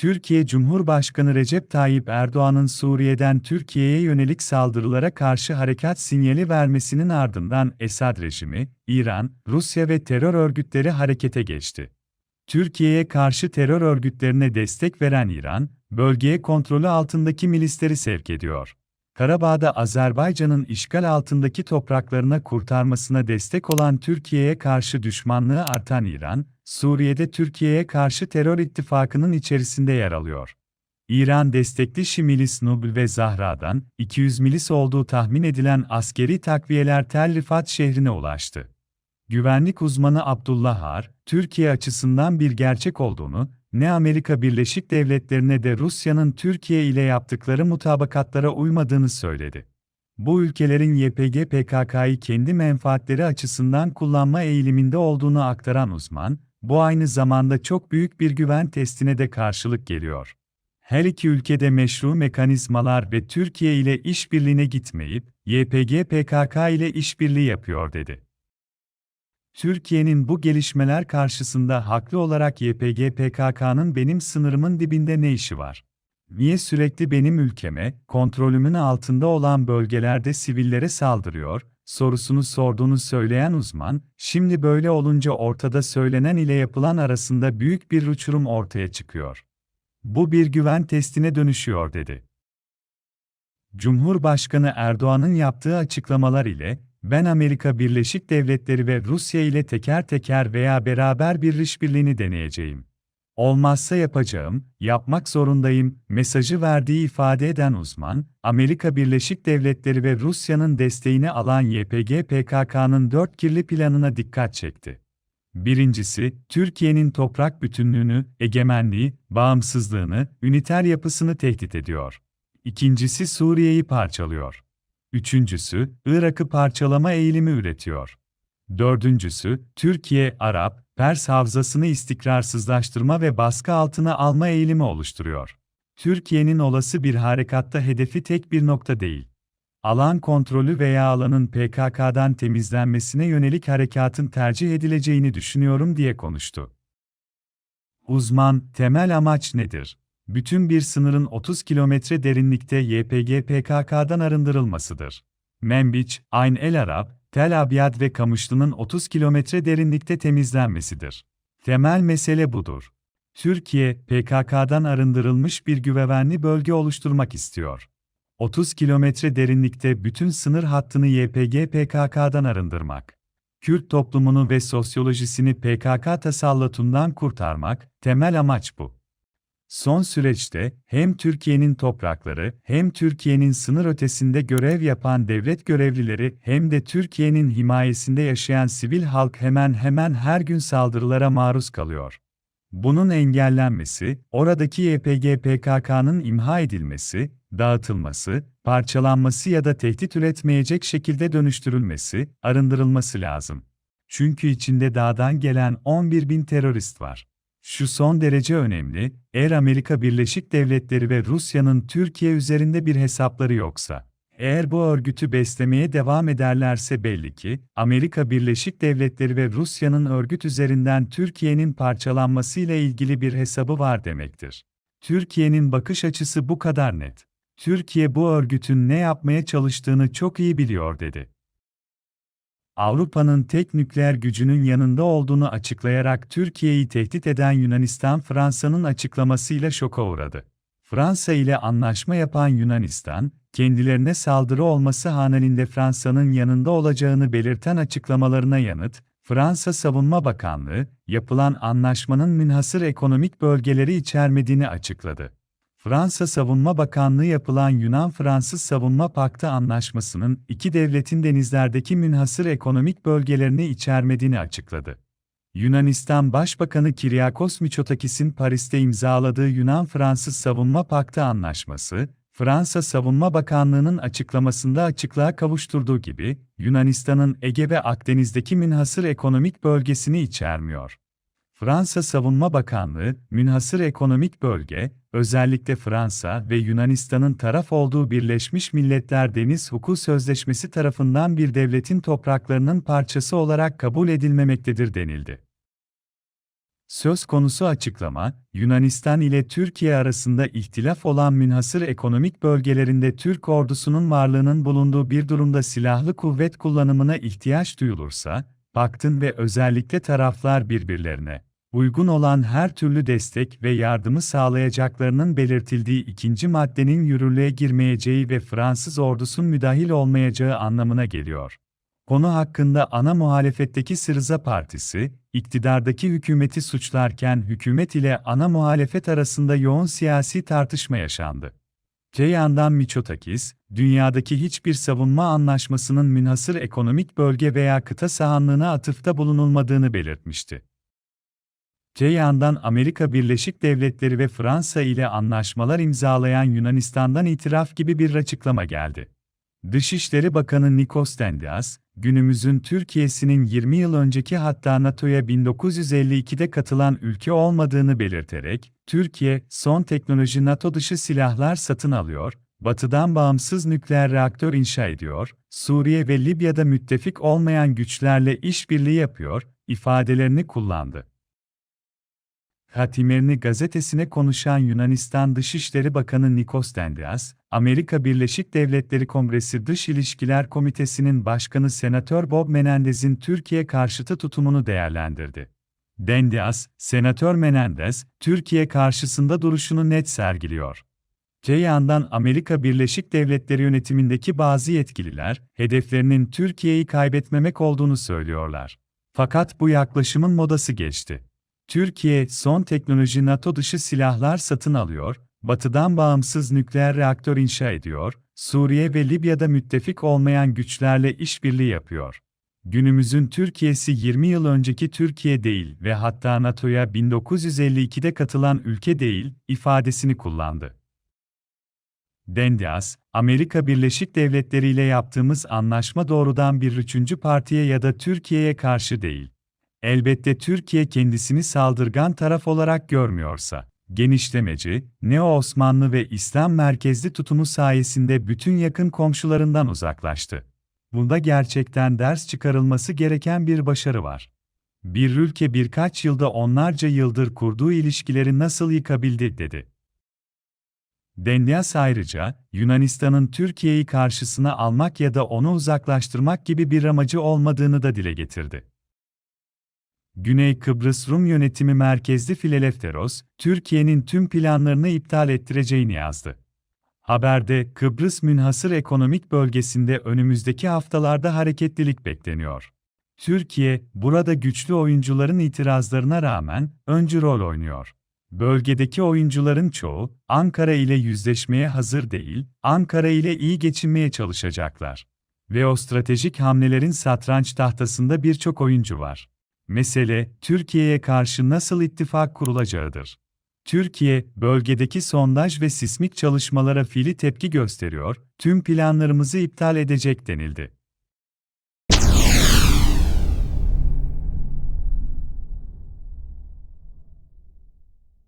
Türkiye Cumhurbaşkanı Recep Tayyip Erdoğan'ın Suriye'den Türkiye'ye yönelik saldırılara karşı harekat sinyali vermesinin ardından Esad rejimi, İran, Rusya ve terör örgütleri harekete geçti. Türkiye'ye karşı terör örgütlerine destek veren İran, bölgeye kontrolü altındaki milisleri sevk ediyor. Karabağ'da Azerbaycan'ın işgal altındaki topraklarına kurtarmasına destek olan Türkiye'ye karşı düşmanlığı artan İran, Suriye'de Türkiye'ye karşı terör ittifakının içerisinde yer alıyor. İran destekli Şii milis Nubl ve Zahra'dan 200 milis olduğu tahmin edilen askeri takviyeler Tel Rifat şehrine ulaştı. Güvenlik uzmanı Abdullah Har, Türkiye açısından bir gerçek olduğunu, ne Amerika Birleşik Devletleri'ne de Rusya'nın Türkiye ile yaptıkları mutabakatlara uymadığını söyledi. Bu ülkelerin YPG PKK'yı kendi menfaatleri açısından kullanma eğiliminde olduğunu aktaran uzman, bu aynı zamanda çok büyük bir güven testine de karşılık geliyor. Her iki ülkede meşru mekanizmalar ve Türkiye ile işbirliğine gitmeyip YPG PKK ile işbirliği yapıyor dedi. Türkiye'nin bu gelişmeler karşısında haklı olarak YPG PKK'nın benim sınırımın dibinde ne işi var? Niye sürekli benim ülkeme, kontrolümün altında olan bölgelerde sivillere saldırıyor, sorusunu sorduğunu söyleyen uzman, şimdi böyle olunca ortada söylenen ile yapılan arasında büyük bir uçurum ortaya çıkıyor. Bu bir güven testine dönüşüyor dedi. Cumhurbaşkanı Erdoğan'ın yaptığı açıklamalar ile, ben Amerika Birleşik Devletleri ve Rusya ile teker teker veya beraber bir işbirliğini deneyeceğim. Olmazsa yapacağım, yapmak zorundayım mesajı verdiği ifade eden uzman, Amerika Birleşik Devletleri ve Rusya'nın desteğini alan YPG PKK'nın dört kirli planına dikkat çekti. Birincisi, Türkiye'nin toprak bütünlüğünü, egemenliği, bağımsızlığını, üniter yapısını tehdit ediyor. İkincisi Suriye'yi parçalıyor. Üçüncüsü, Irak'ı parçalama eğilimi üretiyor. Dördüncüsü, Türkiye, Arap, Pers havzasını istikrarsızlaştırma ve baskı altına alma eğilimi oluşturuyor. Türkiye'nin olası bir harekatta hedefi tek bir nokta değil. Alan kontrolü veya alanın PKK'dan temizlenmesine yönelik harekatın tercih edileceğini düşünüyorum diye konuştu. Uzman, temel amaç nedir? Bütün bir sınırın 30 kilometre derinlikte YPG PKK'dan arındırılmasıdır. Membiç, Ayn el Arab, Tel Abyad ve Kamışlı'nın 30 kilometre derinlikte temizlenmesidir. Temel mesele budur. Türkiye, PKK'dan arındırılmış bir güvenli bölge oluşturmak istiyor. 30 kilometre derinlikte bütün sınır hattını YPG PKK'dan arındırmak. Kürt toplumunu ve sosyolojisini PKK tasallutundan kurtarmak, temel amaç bu. Son süreçte hem Türkiye'nin toprakları hem Türkiye'nin sınır ötesinde görev yapan devlet görevlileri hem de Türkiye'nin himayesinde yaşayan sivil halk hemen hemen her gün saldırılara maruz kalıyor. Bunun engellenmesi, oradaki YPG PKK'nın imha edilmesi, dağıtılması, parçalanması ya da tehdit üretmeyecek şekilde dönüştürülmesi, arındırılması lazım. Çünkü içinde dağdan gelen 11 bin terörist var. Şu son derece önemli, eğer Amerika Birleşik Devletleri ve Rusya'nın Türkiye üzerinde bir hesapları yoksa, eğer bu örgütü beslemeye devam ederlerse belli ki, Amerika Birleşik Devletleri ve Rusya'nın örgüt üzerinden Türkiye'nin parçalanması ile ilgili bir hesabı var demektir. Türkiye'nin bakış açısı bu kadar net. Türkiye bu örgütün ne yapmaya çalıştığını çok iyi biliyor dedi. Avrupa'nın tek nükleer gücünün yanında olduğunu açıklayarak Türkiye'yi tehdit eden Yunanistan Fransa'nın açıklamasıyla şoka uğradı. Fransa ile anlaşma yapan Yunanistan, kendilerine saldırı olması halinde Fransa'nın yanında olacağını belirten açıklamalarına yanıt, Fransa Savunma Bakanlığı, yapılan anlaşmanın münhasır ekonomik bölgeleri içermediğini açıkladı. Fransa Savunma Bakanlığı yapılan Yunan-Fransız Savunma Paktı Anlaşması'nın iki devletin denizlerdeki münhasır ekonomik bölgelerini içermediğini açıkladı. Yunanistan Başbakanı Kyriakos Mitsotakis'in Paris'te imzaladığı Yunan-Fransız Savunma Paktı Anlaşması, Fransa Savunma Bakanlığı'nın açıklamasında açıklığa kavuşturduğu gibi, Yunanistan'ın Ege ve Akdeniz'deki münhasır ekonomik bölgesini içermiyor. Fransa Savunma Bakanlığı, münhasır ekonomik bölge, özellikle Fransa ve Yunanistan'ın taraf olduğu Birleşmiş Milletler Deniz Hukuku Sözleşmesi tarafından bir devletin topraklarının parçası olarak kabul edilmemektedir denildi. Söz konusu açıklama, Yunanistan ile Türkiye arasında ihtilaf olan münhasır ekonomik bölgelerinde Türk ordusunun varlığının bulunduğu bir durumda silahlı kuvvet kullanımına ihtiyaç duyulursa, paktın ve özellikle taraflar birbirlerine uygun olan her türlü destek ve yardımı sağlayacaklarının belirtildiği ikinci maddenin yürürlüğe girmeyeceği ve Fransız ordusun müdahil olmayacağı anlamına geliyor. Konu hakkında ana muhalefetteki Sırza Partisi, iktidardaki hükümeti suçlarken hükümet ile ana muhalefet arasında yoğun siyasi tartışma yaşandı. Te yandan Miçotakis, dünyadaki hiçbir savunma anlaşmasının münhasır ekonomik bölge veya kıta sahanlığına atıfta bulunulmadığını belirtmişti. Te yandan Amerika Birleşik Devletleri ve Fransa ile anlaşmalar imzalayan Yunanistan'dan itiraf gibi bir açıklama geldi. Dışişleri Bakanı Nikos Dendias, günümüzün Türkiye'sinin 20 yıl önceki hatta NATO'ya 1952'de katılan ülke olmadığını belirterek, Türkiye, son teknoloji NATO dışı silahlar satın alıyor, Batı'dan bağımsız nükleer reaktör inşa ediyor, Suriye ve Libya'da müttefik olmayan güçlerle işbirliği yapıyor, ifadelerini kullandı. Hatimerini gazetesine konuşan Yunanistan Dışişleri Bakanı Nikos Dendias, Amerika Birleşik Devletleri Kongresi Dış İlişkiler Komitesi'nin başkanı Senatör Bob Menendez'in Türkiye karşıtı tutumunu değerlendirdi. Dendias, Senatör Menendez, Türkiye karşısında duruşunu net sergiliyor. Te yandan Amerika Birleşik Devletleri yönetimindeki bazı yetkililer, hedeflerinin Türkiye'yi kaybetmemek olduğunu söylüyorlar. Fakat bu yaklaşımın modası geçti. Türkiye, son teknoloji NATO dışı silahlar satın alıyor, Batı'dan bağımsız nükleer reaktör inşa ediyor, Suriye ve Libya'da müttefik olmayan güçlerle işbirliği yapıyor. Günümüzün Türkiye'si 20 yıl önceki Türkiye değil ve hatta NATO'ya 1952'de katılan ülke değil ifadesini kullandı. Dendias, Amerika Birleşik Devletleri ile yaptığımız anlaşma doğrudan bir üçüncü partiye ya da Türkiye'ye karşı değil. Elbette Türkiye kendisini saldırgan taraf olarak görmüyorsa, genişlemeci, Neo-Osmanlı ve İslam merkezli tutumu sayesinde bütün yakın komşularından uzaklaştı. Bunda gerçekten ders çıkarılması gereken bir başarı var. Bir ülke birkaç yılda onlarca yıldır kurduğu ilişkileri nasıl yıkabildi dedi. Dendias ayrıca, Yunanistan'ın Türkiye'yi karşısına almak ya da onu uzaklaştırmak gibi bir amacı olmadığını da dile getirdi. Güney Kıbrıs Rum Yönetimi Merkezli Filelefteros, Türkiye'nin tüm planlarını iptal ettireceğini yazdı. Haberde, Kıbrıs münhasır ekonomik bölgesinde önümüzdeki haftalarda hareketlilik bekleniyor. Türkiye, burada güçlü oyuncuların itirazlarına rağmen öncü rol oynuyor. Bölgedeki oyuncuların çoğu, Ankara ile yüzleşmeye hazır değil, Ankara ile iyi geçinmeye çalışacaklar. Ve o stratejik hamlelerin satranç tahtasında birçok oyuncu var. Mesele, Türkiye'ye karşı nasıl ittifak kurulacağıdır. Türkiye, bölgedeki sondaj ve sismik çalışmalara fiili tepki gösteriyor, tüm planlarımızı iptal edecek denildi.